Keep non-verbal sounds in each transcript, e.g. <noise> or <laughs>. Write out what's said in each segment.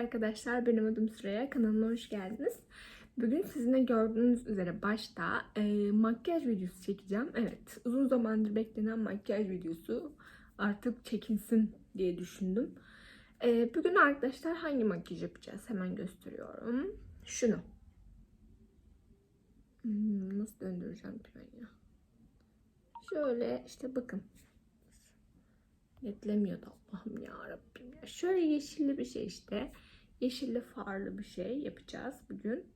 arkadaşlar, benim adım Süreyya. Kanalıma hoş geldiniz. Bugün sizinle gördüğünüz üzere başta e, makyaj videosu çekeceğim. Evet, uzun zamandır beklenen makyaj videosu artık çekilsin diye düşündüm. E, bugün arkadaşlar hangi makyaj yapacağız? Hemen gösteriyorum. Şunu. Hmm, nasıl döndüreceğim ki ben? Şöyle işte bakın. Netlemiyordu Allah'ım ya Rabbim ya. Şöyle yeşilli bir şey işte. Yeşilli farlı bir şey yapacağız bugün.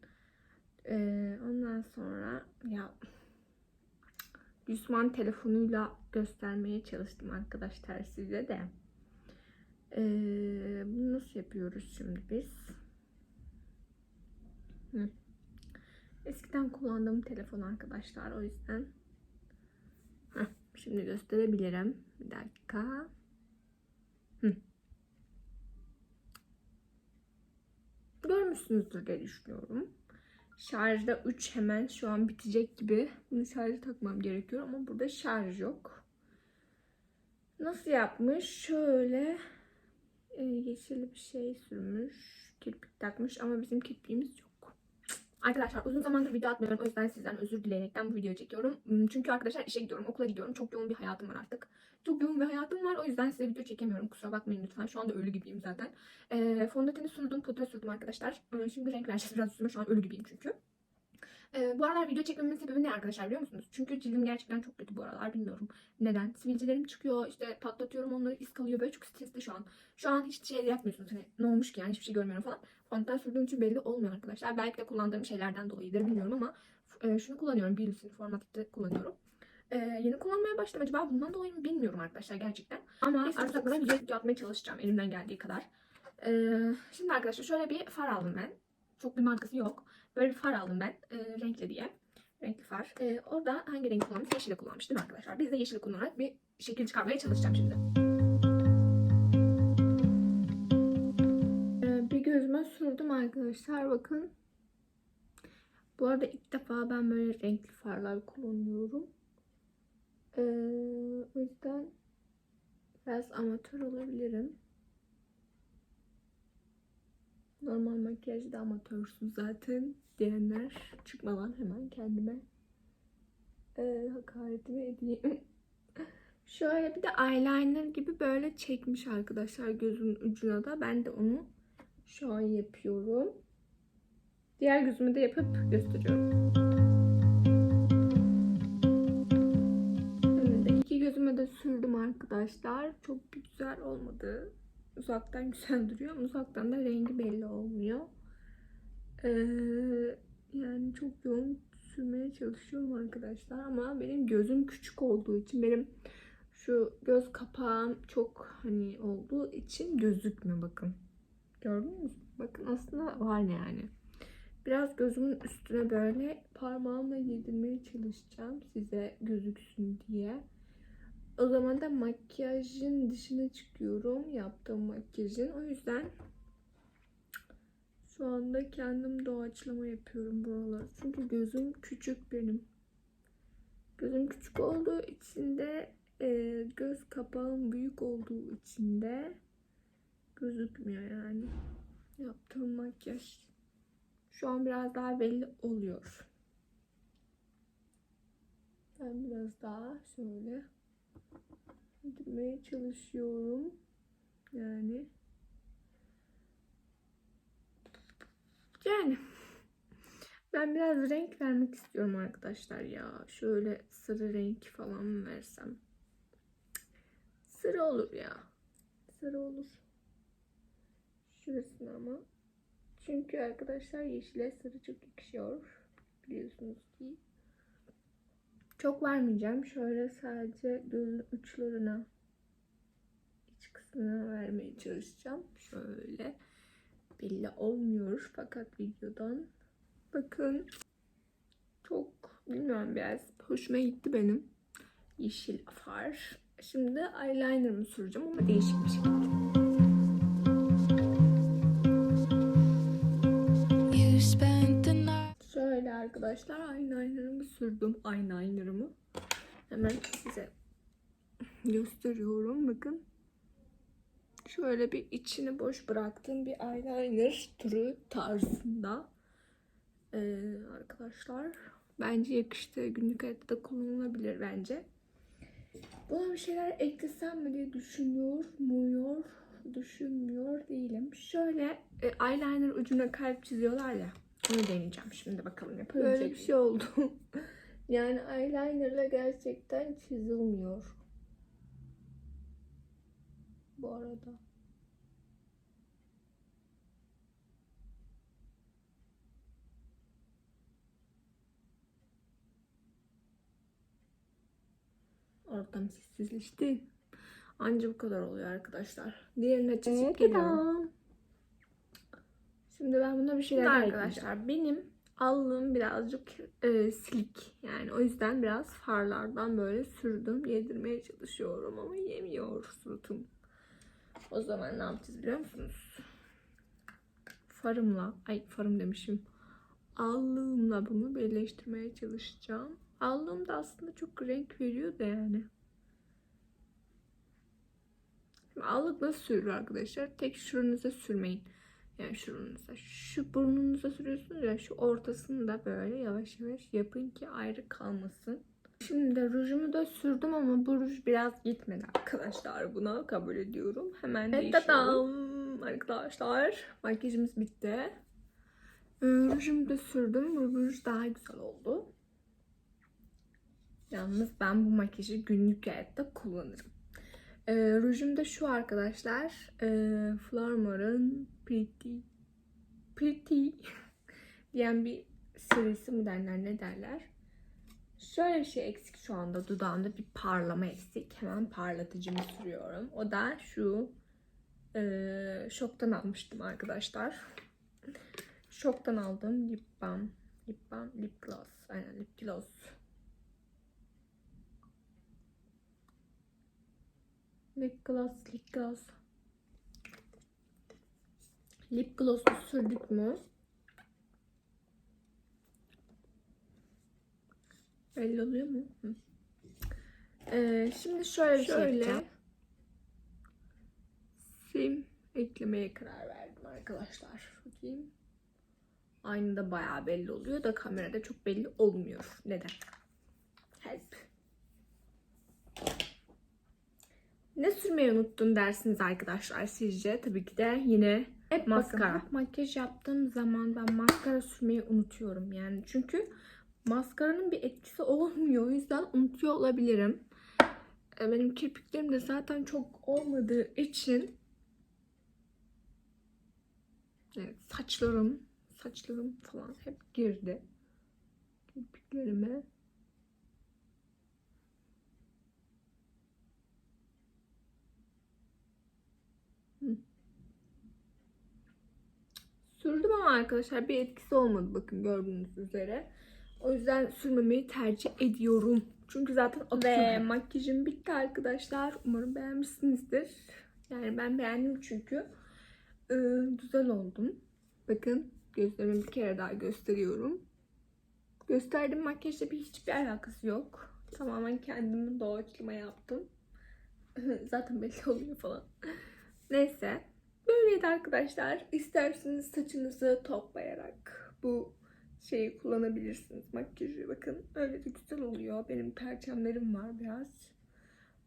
Ee, ondan sonra ya Yusman telefonuyla göstermeye çalıştım arkadaşlar size de. Ee, bunu nasıl yapıyoruz şimdi biz? Hı. Eskiden kullandığım telefon arkadaşlar o yüzden. Heh, şimdi gösterebilirim. Bir dakika. Hı. Görmüşsünüzdür diye düşünüyorum. Şarjda 3 hemen şu an bitecek gibi. Bunu şarja takmam gerekiyor ama burada şarj yok. Nasıl yapmış? Şöyle e, yeşil bir şey sürmüş. Kirpik takmış ama bizim kirpiğimiz. Arkadaşlar uzun zamandır video atmıyorum. O yüzden sizden özür dileyerekten bu videoyu çekiyorum. Hmm, Çünkü arkadaşlar işe gidiyorum, okula gidiyorum. Çok yoğun bir hayatım var artık. Çok yoğun bir hayatım var. O yüzden size video çekemiyorum. Kusura bakmayın lütfen. Şu anda ölü gibiyim zaten. Ee, fondöteni sürdüm, pudra sürdüm arkadaşlar. Ee, Şimdi renk vereceğiz biraz üstüme. Şu an ölü gibiyim çünkü. Ee, bu aralar video çekmemin sebebi ne arkadaşlar biliyor musunuz? Çünkü cildim gerçekten çok kötü bu aralar bilmiyorum neden. Sivilcelerim çıkıyor işte patlatıyorum onları iz kalıyor böyle çok stresli şu an. Şu an hiç şey yapmıyorsunuz hani ne olmuş ki yani hiçbir şey görmüyorum falan. Fondöten sürdüğüm için belli olmuyor arkadaşlar. Belki de kullandığım şeylerden dolayıdır bilmiyorum ama e, şunu kullanıyorum. Beauty Informatik'te kullanıyorum. E, yeni kullanmaya başladım. Acaba bundan dolayı mı bilmiyorum arkadaşlar gerçekten. Ama artık güzel video atmaya çalışacağım elimden geldiği kadar. E, şimdi arkadaşlar şöyle bir far aldım ben. Çok bir markası yok. Böyle bir far aldım ben. E, renkli diye. Renkli far. E, orada hangi renk kullanmış? Yeşili kullanmış değil mi arkadaşlar? Biz de yeşili kullanarak bir şekil çıkarmaya çalışacağım şimdi. E, bir gözüme sürdüm arkadaşlar. Bakın. Bu arada ilk defa ben böyle renkli farlar kullanıyorum. E, o yüzden biraz amatör olabilirim. Normal makyajda amatörsün zaten diyenler çıkmadan hemen kendime e, hakaretimi edeyim. <laughs> Şöyle bir de eyeliner gibi böyle çekmiş arkadaşlar gözümün ucuna da. Ben de onu şu an yapıyorum. Diğer gözümü de yapıp gösteriyorum. Şimdi iki gözüme de sürdüm arkadaşlar. Çok güzel olmadı. Uzaktan güzel <laughs> duruyor uzaktan da rengi belli olmuyor. Ee, yani çok yoğun sürmeye çalışıyorum arkadaşlar ama benim gözüm küçük olduğu için benim şu göz kapağım çok hani olduğu için gözükmüyor bakın. Gördünüz mü? Bakın aslında var yani. Biraz gözümün üstüne böyle parmağımla yedirmeye çalışacağım size gözüksün diye. O zaman da makyajın dışına çıkıyorum. Yaptığım makyajın. O yüzden şu anda kendim doğaçlama yapıyorum buralar. Çünkü gözüm küçük benim. Gözüm küçük olduğu için de e, göz kapağım büyük olduğu için de gözükmüyor yani. Yaptığım makyaj. Şu an biraz daha belli oluyor. Ben biraz daha şöyle yedirmeye çalışıyorum. Yani yani ben biraz renk vermek istiyorum arkadaşlar ya. Şöyle sarı renk falan versem? Sarı olur ya. Sarı olur. Şurasını ama. Çünkü arkadaşlar yeşile sarı çok yakışıyor. Biliyorsunuz ki. Çok vermeyeceğim. Şöyle sadece gözün uçlarına iç kısmına vermeye çalışacağım. Şöyle belli olmuyor fakat videodan. Bakın çok bilmiyorum biraz hoşuma gitti benim. Yeşil far. Şimdi eyeliner'ımı süreceğim ama değişik bir şekilde. Arkadaşlar eyeliner'ımı sürdüm. Eyeliner'ımı. Hemen size gösteriyorum. Bakın. Şöyle bir içini boş bıraktığım bir eyeliner turu tarzında. Ee, arkadaşlar bence yakıştı. Günlük hayatta da kullanılabilir bence. Buna bir şeyler eklesem mi diye düşünüyor muyum? Düşünmüyor değilim. Şöyle e, eyeliner ucuna kalp çiziyorlar ya. Onu deneyeceğim şimdi bakalım yapabilecek Böyle bir şey oldu. <laughs> yani eyelinerla gerçekten çizilmiyor. Bu arada. Ortam sessizleşti. Anca bu kadar oluyor arkadaşlar. Diğerine çizip geliyorum. Şimdi ben buna bir şeyler Şimdi arkadaşlar. Benim allığım birazcık e, silik. Yani o yüzden biraz farlardan böyle sürdüm. Yedirmeye çalışıyorum ama yemiyor suratım. O zaman ne yapacağız biliyor musunuz? Farımla, ay farım demişim. Allığımla bunu birleştirmeye çalışacağım. Allığım da aslında çok renk veriyor da yani. Şimdi allık nasıl sürülür arkadaşlar? Tek şurunuza sürmeyin. Yani şurunuza. Şu burnunuza sürüyorsunuz ya şu ortasını da böyle yavaş yavaş yapın ki ayrı kalmasın. Şimdi de rujumu da sürdüm ama bu ruj biraz gitmedi arkadaşlar. Buna kabul ediyorum. Hemen Evet, değişiyorum. Arkadaşlar makyajımız bitti. Ee, rujumu da sürdüm. Bu ruj daha güzel oldu. Yalnız ben bu makyajı günlük hayatta kullanırım. Ee, rujum da şu arkadaşlar. Ee, Flormar'ın Pretty Pretty <laughs> diyen bir serisi mi derler ne derler. Şöyle bir şey eksik şu anda dudağımda bir parlama eksik. Hemen parlatıcımı sürüyorum. O da şu ee, şoktan almıştım arkadaşlar. Şoktan aldığım lip balm. Lip balm, lip gloss. Aynen lip gloss. Lip gloss, lip gloss. Lip gloss'u sürdük mü? Belli oluyor mu? Hı. Ee, şimdi şöyle bir şey Şöyle. Sim eklemeye karar verdim arkadaşlar. Bakayım. Aynada bayağı belli oluyor da kamerada çok belli olmuyor. Neden? Help. Ne sürmeyi unuttun dersiniz arkadaşlar sizce? Tabii ki de yine Hep maskara. bakın. makyaj yaptığım zaman ben maskara sürmeyi unutuyorum yani. Çünkü maskaranın bir etkisi <laughs> olmuyor. O yüzden unutuyor olabilirim. E, Benim kirpiklerim de zaten çok olmadığı için evet, saçlarım saçlarım falan hep girdi kirpiklerime. Sürdüm ama arkadaşlar bir etkisi olmadı bakın gördüğünüz üzere. O yüzden sürmemeyi tercih ediyorum. Çünkü zaten akıyor. Ve makyajım bitti arkadaşlar. Umarım beğenmişsinizdir. Yani ben beğendim çünkü. Ee, güzel oldum. Bakın gözlerimi bir kere daha gösteriyorum. Gösterdiğim makyajla bir hiçbir alakası yok. Tamamen kendimi doğaçlama yaptım. <laughs> zaten belli oluyor falan. Neyse. Böyleydi arkadaşlar. İsterseniz saçınızı toplayarak bu şeyi kullanabilirsiniz. Makyajı bakın. Öyle de güzel oluyor. Benim perçemlerim var biraz.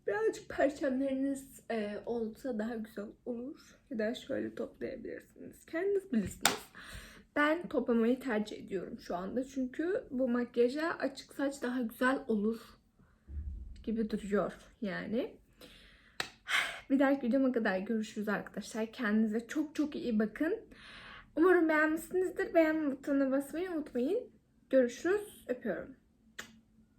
Birazcık perçemleriniz e, olsa daha güzel olur. Ya da şöyle toplayabilirsiniz. Kendiniz bilirsiniz. Ben toplamayı tercih ediyorum şu anda. Çünkü bu makyaja açık saç daha güzel olur gibi duruyor yani. Bir dahaki videoma kadar görüşürüz arkadaşlar. Kendinize çok çok iyi bakın. Umarım beğenmişsinizdir. Beğenme butonuna basmayı unutmayın. Görüşürüz. Öpüyorum.